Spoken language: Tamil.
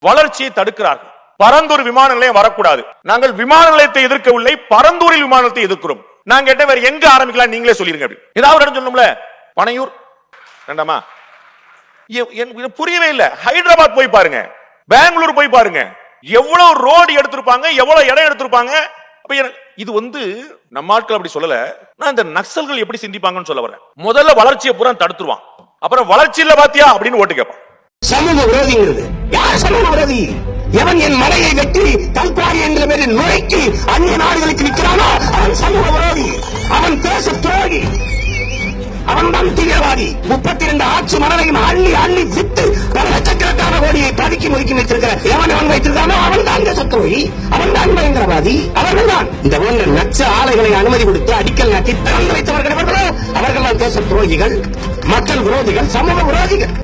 வளர்ச்சியை தடுக்கிறார்கள். பரந்தூர் விமான நிலையம் வரக்கூடாது. நாங்கள் விமான நிலையத்தை எதிர்க்கவில்லை பரந்தூரில் விமானத்தை எதிர்க்கிறோம். நான் கேட்ட வேற எங்க ஆரம்பிக்கலாம் நீங்களே சொல்லிருங்க அப்படி. ஏதாவது இடம் சொல்லணும்ல? பனையூர்? வேண்டாமா? எ- எனக்கு புரியவே இல்ல. ஹைதராபாத் போய் பாருங்க. பெங்களூர் போய் பாருங்க. எவ்வளவு ரோடு எடுத்திருப்பாங்க எவ்வளவு இடம் எடுத்திருப்பாங்க. இது வந்து நம்ம ஆட்கள் அப்படி சொல்லல. நான் இந்த நக்சல்கள் எப்படி சிந்திப்பாங்கன்னு சொல்ல வரேன். முதல்ல வளர்ச்சியை பூரா தடுத்துருவான். அப்புறம் வளர்ச்சி இல்ல பாத்தியா? அப்படின்னு ஓட்டு கேட்பான். சமூக விரோதிங்கிறது. யார் சமூக விரோதி? எவன் என் மலையை வெட்டி கல்பாரி என்ற பேரில் நுழைக்கி அந்நிய நாடுகளுக்கு நிற்கிறானோ அவன் சமூக விரோதி. அவன் தேச துரோகி. அவன் தான் தீவிரவாதி. முப்பத்தி இரண்டு ஆட்சி மரணையும் அள்ளி அள்ளி விட்டு பல லட்சக்கணக்கான கோடியை பதுக்கி முதுக்கி வைத்திருக்கிற எவன் அவன் வைத்திருக்கானோ அவன் தான் தேச துரோகி. அவன் தான் பயங்கரவாதி. அவர்கள் தான் இந்த போன்ற நச்ச ஆலைகளை அனுமதி கொடுத்து அடிக்கல் நாட்டி திறந்து வைத்தவர்கள் அவர்கள் அவர்கள் தான் தேச துரோகிகள் மக்கள் விரோதிகள் சமூக விரோதிகள்.